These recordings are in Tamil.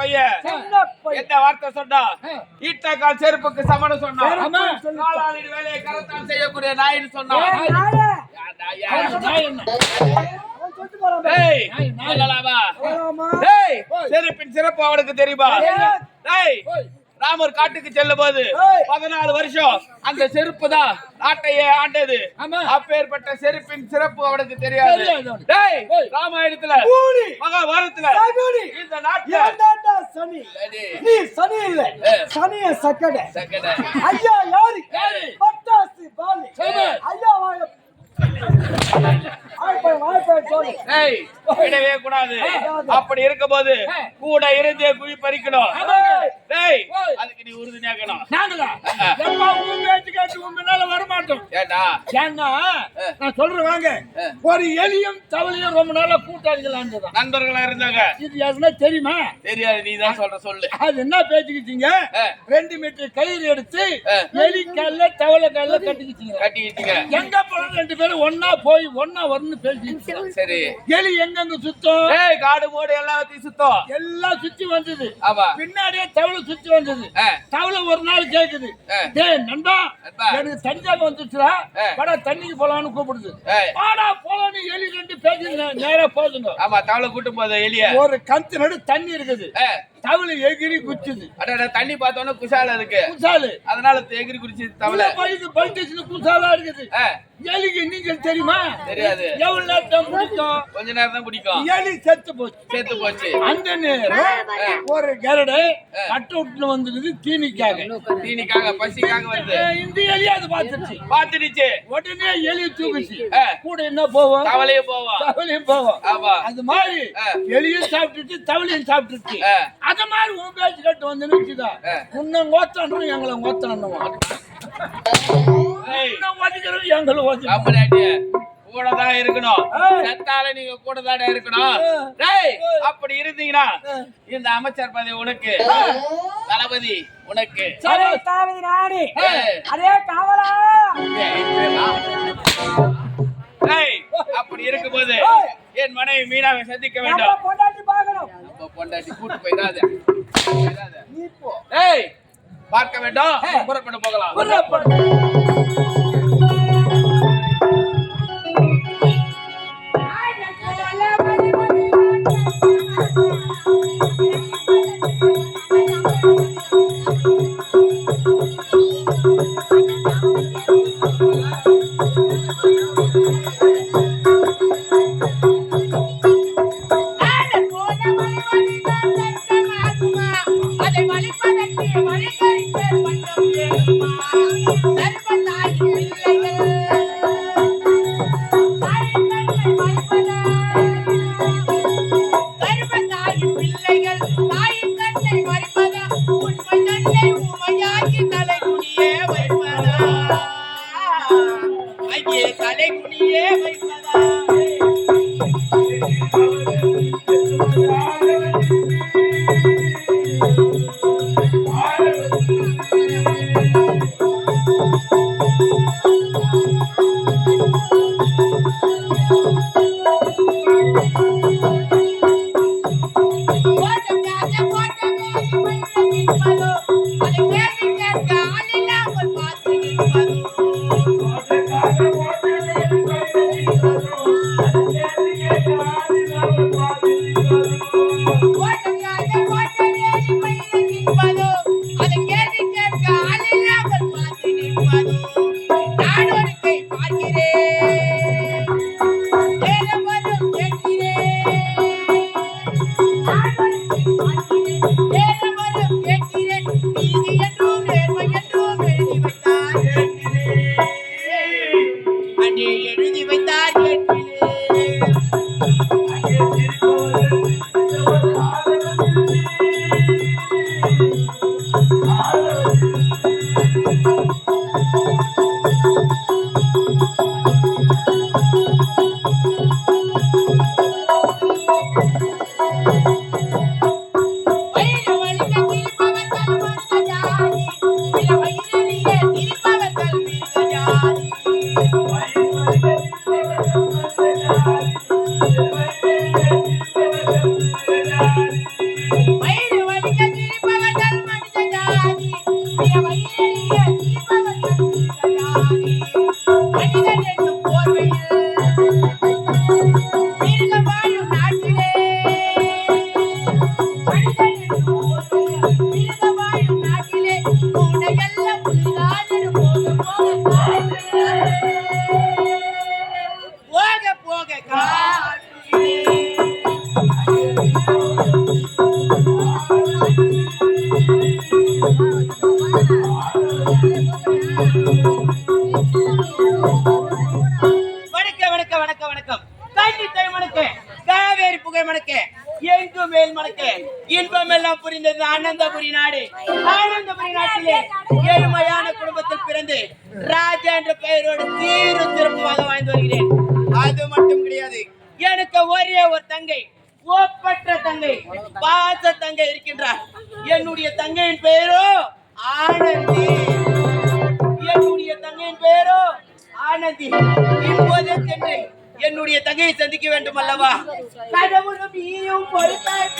பையன் சின்ன பையன். எந்த வார்த்தை சொன்னா. ஈட்ட கால் செருப்புக்கு சமணம் சொன்னா ஆமா. காலாளின் வேலையை கரத்தால் செய்யக்கூடிய நாயின்னு சொன்னா ஏய், நாயே. யார்டா, அவன் யார்? நாய் என்ன? அவன் சொல்லிட்டு போறான் பாரு. ஏய், நாய், நாய். சொல்லலாமா? போலாமா? ஏய், செருப்பின் சிறப்பு அவனுக்கு தெரியுமா. ராமர் காட்டுக்கு செல்லும் போது. பதினாலு வருஷம் அந்த செருப்பு தான் நாட்டையே ஆண்டது. அப்பேற்பட்ட செருப்பின் சிறப்பு அவனுக்கு தெரியாது. ராமாயணத்துல சகுனி. இந்த சனி. நீ சனி இல்ல. சனிய சக்கடை. ஐயா யாரு? பட்டாசு பாலி சொல்லு. ஐயா விடவே கூடாது. அப்படி இருக்கும்போது கூட இருந்தே குழி பறிக்கணும். அதுக்கு நீ உன் பின்னால வரமாட்டோம். ஏண்டா? ஏன்னா, நான் சொல்றேன் வாங்க. ஒரு எலியும் தவளையும் ரொம்ப நாளா கூட்டாளிகளா இருந்ததாம். நண்பர்களா இருந்தாங்க. இது யாருன்னா தெரியுமா? தெரியாது நீ தான் சொல்ற சொல்லு. அது என்ன பேச்சுக்கிட்டீங்க? ஆ. ரெண்டு மீட்டர் கயிறு எடுத்து. எலி கல்ல தவளை கல்ல கட்டிக்கிட்டீங்க. கட்டிக்கிட்டீங்க. எங்க போனாலும் ரெண்டு பேரும் ஒன்னா போய் ஒன்னா சரி. எலி எங்கெங்க சுத்தம்? ஏய் காடு மூடு எல்லாத்தையும் சுத்தம். எல்லாம் சுத்தி வந்தது. ஆமா. பின்னாடியே தவளை சுத்தி வந்தது. தவளை ஒரு நாள் கேக்குது. டேய் நண்பா. எனக்கு தஞ்சாவூர் வந்துச்சுடா. தண்ணிக்கு போலாம்னு கூப்பிடுது. வாடா போலாம்னு எலி ரெண்டு பேசி நேரா போதுங்க ஆமா தவளை கூட்டும் போது எலிய. ஒரு கத்து நடு தண்ணி இருக்குது. தவளை எகிரி குச்சுது. அடடா தண்ணி பார்த்தோன்னே குஷால இருக்கு. குசாலு அதனால எகிரி குடிச்சு தவளை. பைக்கு பல்டேஷன் குசாலா இருக்குது. எலிக்கு நீச்சல் தெரியுமா? தெரியாது. எவ்வளவு நேரம் பிடிக்கும்? கொஞ்ச நேரம் தான் பிடிக்கும். எலி செத்து போச்சு. சேர்த்து போச்சு. அந்த நேரம் ஒரு கரடை கட்ட விட்டு வந்துருது தீனிக்காக. தீனிக்காக பசிக்காக வருது. ஏ, இந்த எலி அது பார்த்துச்சு பாத்துடுச்சு உடனே எலி தூக்குச்சு. கூட என்ன போவோம்? தவளையே போவோம். தவளையும் போவோம். ஆமா. அது மாதிரி. எலியும் சாப்பிட்டுச்சு தவளையும் சாப்பிட்டுச்சு ஆ. அது மாதிரி உன் பேச்சு கட்டு வந்து நிச்சுதா ஆ. உன்னை ஓத்தானும் எங்களை உன்னை ஒதுக்கிறோம் எங்களை ஓத்தி அப்படியாட்டி கூட தான் இருக்கணும். செத்தால நீங்க கூட தானே இருக்கணும் அப்படி இருந்தீங்கன்னா இந்த அமைச்சர் பதவி உனக்கு. தளபதி உனக்கு. அதே காவலா அப்படி இருக்கும்போது என் மனைவி மீனாவை சந்திக்க வேண்டும். பொண்டாட்டி கூட்டு போயிடாத. போயிடாத. நீ போ ஏய் பார்க்க வேண்டும். போகலாம். Thank you. எனக்கு ஒரே ஒரு தங்கை ஓப்பற்ற தங்கை பாச தங்கை இருக்கின்றார். என்னுடைய தங்கையின் பெயரோ ஆனந்தி. என்னுடைய தங்கையின் பெயரோ ஆனந்தி. இப்போதே சென்று என்னுடைய தங்கையை சந்திக்க வேண்டும் அல்லவா? கடவுளும் நீயும் பொறுத்தாய்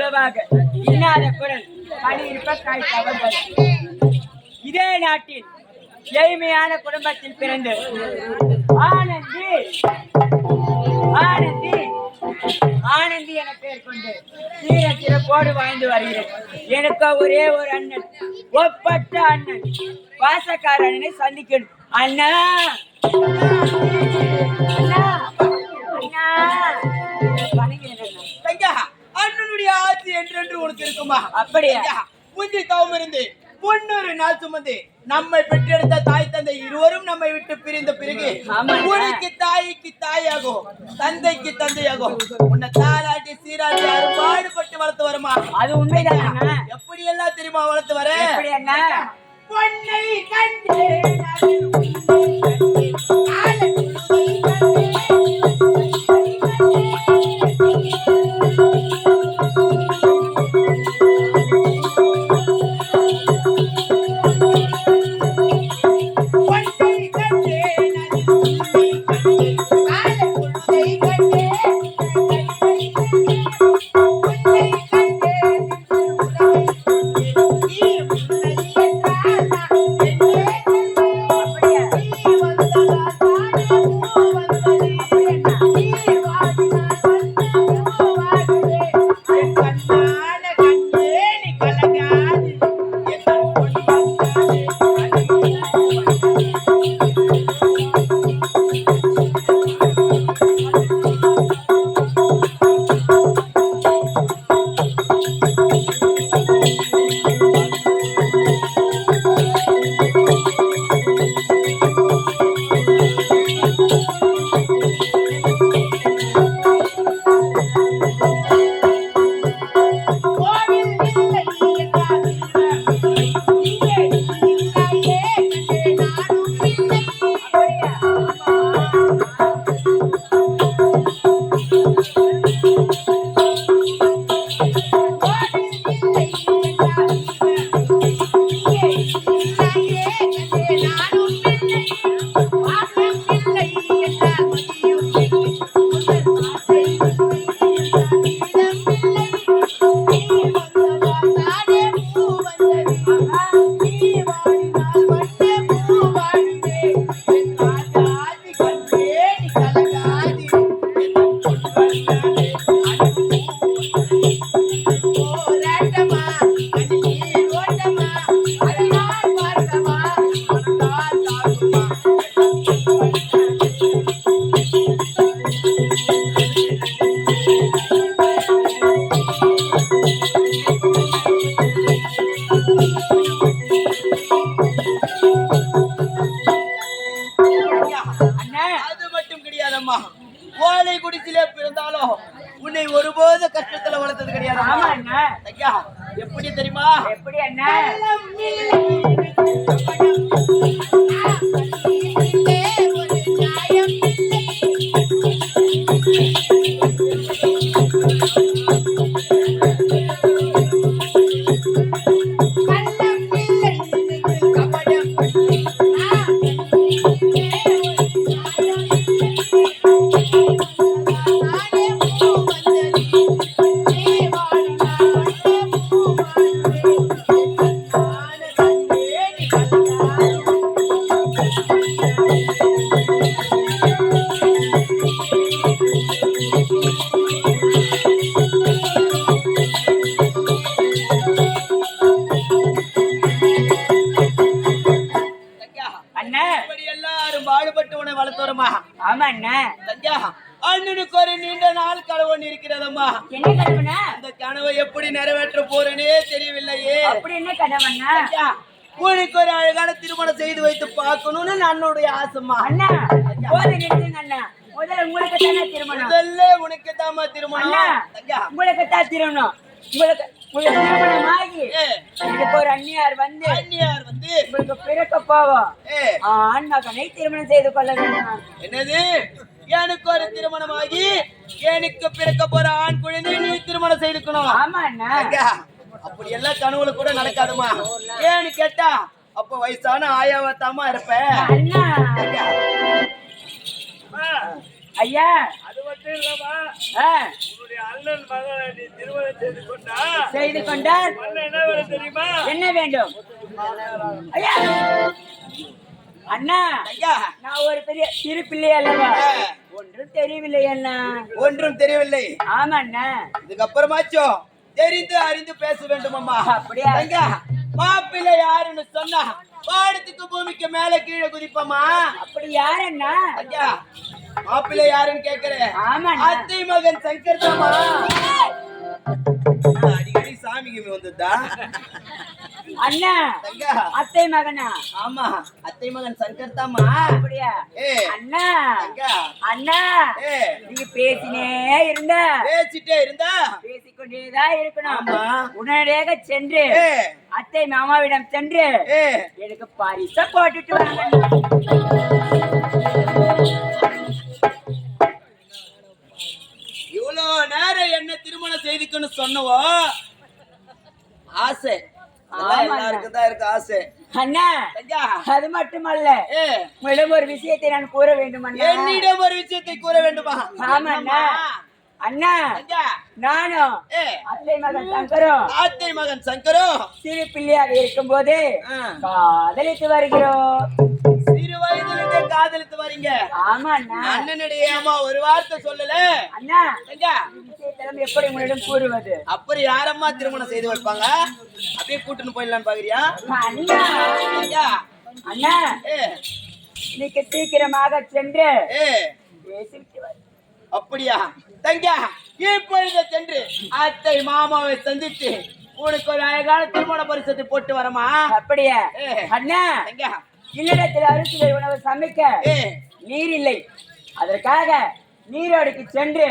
உளவாக இன்னாத குரல் பணி இருப்ப இதே நாட்டில் ஏழ்மையான குடும்பத்தில் பிறந்து ஆனந்தி ஆனந்தி ஆனந்தி என பேர் கொண்டு சீர சிறப்போடு வாழ்ந்து வருகிறேன். எனக்கு ஒரே ஒரு அண்ணன் ஒப்பட்ட அண்ணன். வாசக்கார அண்ணனை சந்திக்கணும். அண்ணா! அண்ணா! அண்ணா! வணங்கிடுறேன் அண்ணனுடைய ஆட்சி என்றென்று உனக்கு இருக்குமா? அப்படியா? புத்தி தவம் இருந்து முன்னூறு நாள் சுமந்து நம்மை பெற்றெடுத்த தாய் தந்தை இருவரும் நம்மை விட்டு பிரிந்த பிறகு. உனக்கு தாய்க்கு தாயாகும் தந்தைக்கு தந்தையாகும் உன்னை தாராட்டி சீராட்டி அரும்பாடுபட்டு வளர்த்து வருமா? அது உண்மைதான்? எப்படி எல்லாம் தெரியுமா வளர்த்து வர? பொன்னை கண்டேன் உனக்கு ஒரு அழகான திருமணம் செய்து வைத்து பார்க்கணும்னு என்னுடைய ஆசைமா அண்ணா அண்ணா. முதல்ல உங்களுக்கு தானே திருமணம். முதல்ல உனக்கு தாமா திருமணம் உங்களுக்கு தான் திருமணம். உங்களுக்கு உங்களுக்கு திருமணம் ஆகி இதுக்கு ஒரு அந்நியார் வந்து அண்ணியார் வந்து உங்களுக்கு பிறக்க போவோம். ஆண் மகனை திருமணம் செய்து கொள்ள வேண்டும். என்னது? எனக்கு ஒரு திருமணமாகி எனக்கு பிறக்க போற ஆண் குழந்தை நீ திருமணம் செய்துக்கணும். ஆமா அண்ணா. அப்படி எல்லாம் கனவுல கூட நடக்காதுமா. ஏன்னு கேட்டா அப்ப வயசான ஆயாவத்தாமா இருப்பேன் அண்ணா. ஐயா, அது மட்டும் இல்லம்மா. ஆ, உன்னுடைய அண்ணன் மகளை நீ திருமணம் செய்து கொண்டா. செய்து அண்ணன் என்ன வேணும் தெரியுமா? என்ன வேண்டும்? ஐயா. அண்ணா ஐயா. நான் ஒரு பெரிய சிறு பிள்ளை அல்லவா. ஒன்றும் தெரியவில்லை அண்ணா. ஒன்றும் தெரியவில்லை. ஆமா அண்ணா இதுக்கப்புறமாச்சும் தெரிந்து அறிந்து பேச வேண்டும் அம்மா அப்படியா? மாப்பிள்ளை யாருன்னு சொன்னா பாடத்துக்கு பூமிக்கு மேல கீழே குதிப்பம்மா. அப்படி யார் அண்ணா ஐயா மாப்பிள்ளை யாருன்னு கேக்குறேன். அத்தை மகன் சங்கர் தாமா அடிக்கடி சாமிக்கு வந்ததா அண்ணா அத்தை மகனா? ஆமா அத்தை மகன் சங்கர் தாமா அப்படியா அண்ணா அண்ணா நீங்க பேசினே இருந்த பேசிட்டே இருந்தா? பேசிக்கொண்டேதான் இருக்கணும். உடனடியாக சென்று அத்தை மாமாவிடம் சென்று எனக்கு பரிச போட்டுட்டு வாங்க. இவ்வளவு நேரம் என்ன திருமணம் செய்துக்கன்னு சொன்னவோ? ஆசை. எல்லாருக்கும் தான் இருக்கு ஆசை. அண்ணா ஐயா அது மட்டுமல்ல. உங்களிடம் ஒரு விஷயத்தை நான் கூற வேண்டும் என்னிடம் ஒரு விஷயத்தை கூற வேண்டுமா? ஆமா அண்ணா அண்ணா நானும் அத்தை மகன் சங்கரும் ஆத்தை மகன் சங்கரும். சிறு பிள்ளையாக இருக்கும்போது ஆ, காதலித்து வருகிறோம். வயதிலிருந்தே காதலித்து வரீங்க. ஆமா அண்ணா. அண்ணனுடைய அம்மா ஒரு வார்த்தை சொல்லல. அண்ணா எப்படி உங்களிடம் கூறுவது? அப்புறம் யாரம்மா திருமணம் செய்து வைப்பாங்க அப்படியே கூட்டுன்னு போயிடலான்னு பாக்குறியா? அண்ணா. ஐயா அண்ணா ஏ. இன்னைக்கு சீக்கிரமாக சென்று. அப்படியா? தங்கா இப்பொழுது சென்று அத்தை மாமாவை சந்தித்து உனக்கு ஒரு அழகான திருமண பரிசத்தை போட்டு வரமா? அப்படியா. அண்ணா. தங்கா இல்லிடத்தில் அரிசி உணவு சமைக்க நீர் இல்லை அதற்காக நீரோடைக்கு சென்று.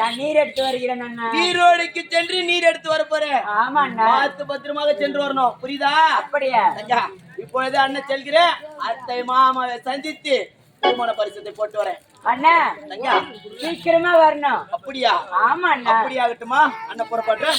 நான் நீர் எடுத்து வருகிறேன் அண்ணா. நீரோடைக்கு சென்று நீர் எடுத்து வர போற. ஆமா அண்ணா. பார்த்து பத்திரமாக சென்று வரணும். புரியுதா? அப்படியா? தங்கா இப்பொழுது அண்ணன் செல்கிறேன். அத்தை மாமாவை சந்தித்து திருமண பரிசத்தை போட்டு வரேன். அண்ணா தங்கா சீக்கிரமா வரணும். அப்படியா? ஆமா அண்ணா. அப்படியாகட்டுமா? அண்ணன் புறப்பட்டு